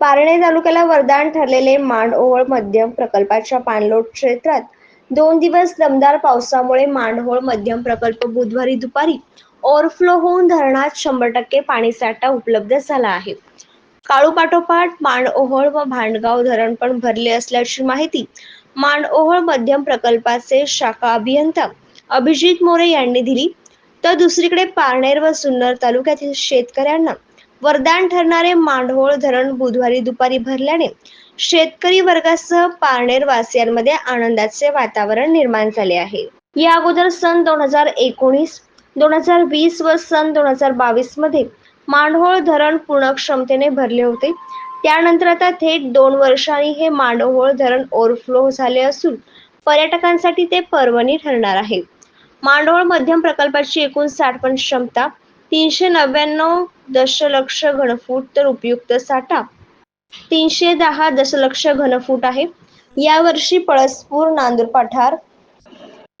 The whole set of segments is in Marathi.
पारणे तालुक्याला वरदान ठरलेले मांडओळ मध्यम प्रकल्पाच्या पाणलोट क्षेत्रात दोन दिवस दमदार पावसामुळे मांडहोळ मध्यम प्रकल्प बुधवारी दुपारी ओव्हरफ्लो होऊन धरणात शंभर टक्के पाणीसाठा उपलब्ध झाला आहे. काळूपाठोपाठ मांडओहळ व भांडगाव धरण पण भरले असल्याची माहिती मांडओहोळ मध्यम प्रकल्पाचे शाखा अभियंता अभिजित मोरे यांनी दिली. तर दुसरीकडे पारनेर व सुन्नर तालुक्यातील शेतकऱ्यांना वरदान ठरणारे मांढोळ धरण बुधवारी दुपारी भरल्याने शेतकरी वर्गासह पारनेर वासियांमध्ये आनंदाचे वातावरण निर्माण झाले आहे. या अगोदर सन दोन हजार एकोणीस दोन हजार वीस व सन दोन हजार बावीसमध्ये मांडहोळ धरण पूर्ण क्षमतेने भरले होते. त्यानंतर आता थेट दोन वर्षांनी हे मांडहोळ धरण ओव्हरफ्लो झाले असून पर्यटकांसाठी ते पर्वणी ठरणार आहे. मांडोळ मध्यम प्रकल्पाची एकूण साठवण क्षमता तीनशे नव्याण्णव दशलक्ष घनफूट तर उपयुक्त साठा. तीनशे दहा दशलक्ष घनफूट आहे. यावर्षी पळसपूर नांदूर पठार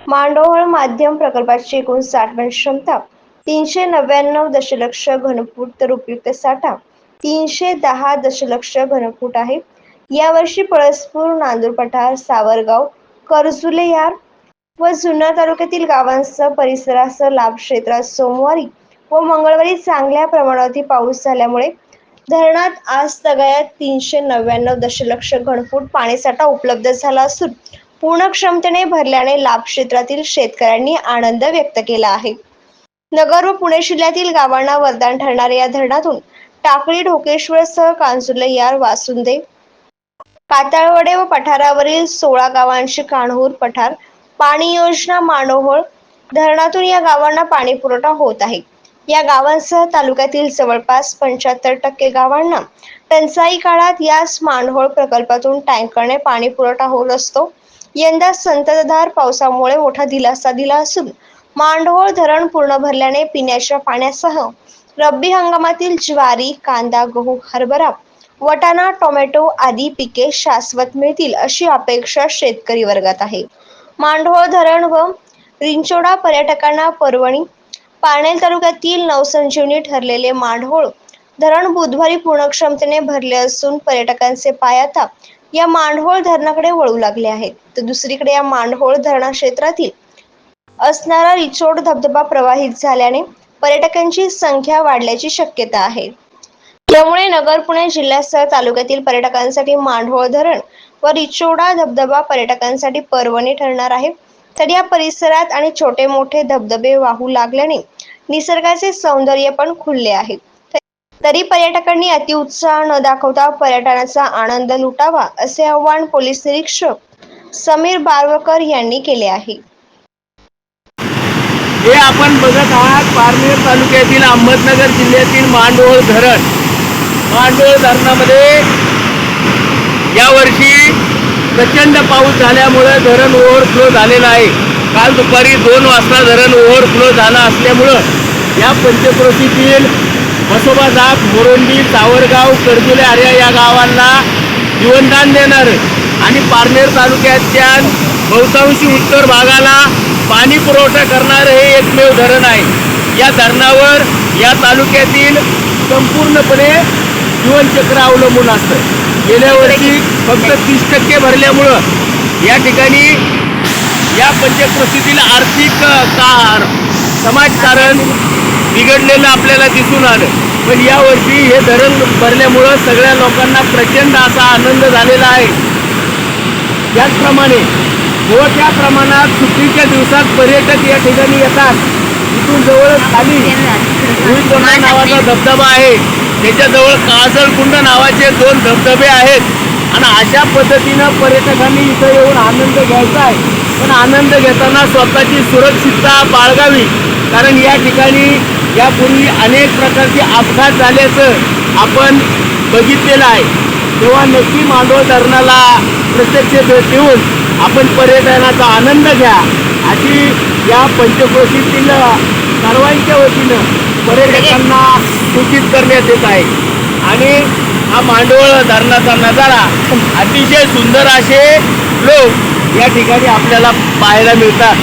मांडोहळ माध्यम प्रकल्पाची एकूण साठवण म्हणजे क्षमता. तीनशे नव्याण्णव दशलक्ष घनफूट तर उपयुक्त साठा. तीनशे दहा दशलक्ष घनफूट आहे. यावर्षी पळसपूर नांदूर पठार सावरगाव कर्जुले यार व जुन्नर तालुक्यातील गावांसह परिसरासह लाभ क्षेत्रात सोमवारी व मंगळवारी चांगल्या प्रमाणावरती पाऊस झाल्यामुळे धरणात आज तगायात तीनशे नव्याण्णव दशलक्ष घनफूट पाणीसाठा उपलब्ध झाला असून पूर्ण क्षमतेने भरल्याने लाभ क्षेत्रातील शेतकऱ्यांनी आनंद व्यक्त केला आहे. नगर व पुणे जिल्ह्यातील गावांना वरदान ठरणाऱ्या या धरणातून टाकळी ढोकेश्वरसह कांजुले यार वासुंदे पाताळवडे व पठारावरील सोळा गावांची कान्हूर पठार पाणी योजना मानोहोळ धरणातून या गावांना पाणी पुरवठा होत आहे. या गावांसह तालुक्यातील जवळपास पंच्याहत्तर टक्के गावांना टंचाई काळात याच मानहोळ प्रकल्पातून टँकरने पाणी पुरवठा होत असतो. यंदा संततधार पावसामुळे मोठा दिलासा दिला असून मांडहोळ धरण पूर्ण भरल्याने पिण्याच्या पाण्यासह रब्बी हंगामातील ज्वारी कांदा गहू हरभरा वटाणा टोमॅटो आदी पिके शाश्वत मिळतील अशी अपेक्षा शेतकरी वर्गात आहे. मांडहोळ धरण व रिंचोडा पर्यटकांना पर्वणी पारनेर तालुक्यातील नवसंजीवनी ठरलेले मांडहोळ धरण बुधवारी पूर्ण क्षमतेने भरले असून पर्यटकांचे पाय आता या मांडहोळ धरणाकडे वळू लागले आहेत. तर दुसरीकडे या मांढोळ धरणा क्षेत्रातील असणारा रिचोड धबधबा प्रवाहित झाल्याने पर्यटकांची संख्या वाढल्याची शक्यता आहे. त्यामुळे नगर पुणे जिल्ह्यासह तालुक्यातील पर्यटकांसाठी मांढोळ धरण व रिचोडा धबधबा पर्यटकांसाठी पर्वणी ठरणार आहे. तर या परिसरात आणि छोटे मोठे धबधबे वाहू लागल्याने निसर्गाचे सौंदर्य पण खुलले आहे. तरी पर्यटकांनी अतिउत्साह न दाखवता पर्यटनाचा आनंद लुटावा असे आवाहन पोलीस निरीक्षक समीर बारवकर यांनी केले आहे. हे आपण बघत आहात पारनेर तालुक्यातील अहमदनगर जिल्ह्यातील मांडोळ धरण. मांडोळ धरणामध्ये यावर्षी प्रचंड पाऊस झाल्यामुळं धरण ओव्हरफ्लो झालेलं आहे. काल दुपारी दोन वाजता धरण ओव्हरफ्लो झाला असल्यामुळं या पंचक्रोशीतील म्हसोबा जाप मोरोंडी सावरगाव कर्जुले आर्या या गावांना जीवनदान देणारं आणि पारनेर तालुक्याच्या बहुतांशी उत्तर भागाला पाणी पुरवठा करणारं हे एकमेव धरण आहे. या धरणावर या तालुक्यातील संपूर्णपणे जीवनचक्र अवलंबून असतं. गेल्या वर्षी फक्त तीस टक्के भरल्यामुळं या ठिकाणी या पंचक्रोशीतील आर्थिक कार समाजकारण बिघडलेलं आपल्याला दिसून आलं. पण यावर्षी हे धरण भरल्यामुळं सगळ्या लोकांना प्रचंड असा आनंद झालेला आहे. त्याचप्रमाणे मोठ्या प्रमाणात सुट्टीच्या दिवसात पर्यटक या ठिकाणी येतात. इथून जवळच खाली नावाचा धबधबा आहे. त्याच्याजवळ काजळकुंड नावाचे दोन धबधबे आहेत. आणि अशा पद्धतीनं पर्यटकांनी इथं येऊन आनंद घ्यायचा आहे. पण आनंद घेताना स्वतःची सुरक्षितता बाळगावी. कारण या ठिकाणी यापूर्वी अनेक प्रकारचे अपघात झाल्याचं आपण बघितलेलं आहे. तेव्हा नक्की मांडोळ धरणाला प्रत्यक्ष भेट देऊन आपण पर्यटनाचा आनंद घ्या. अशी या पंचक्रोशीतील सर्वांच्या वतीनं पर्यटकांना सूचित करण्यात येत आहे. आणि हा मांडोळ धरणाचा नजारा अतिशय सुंदर असे लोक या ठिकाणी आपल्याला पाहायला मिळतात.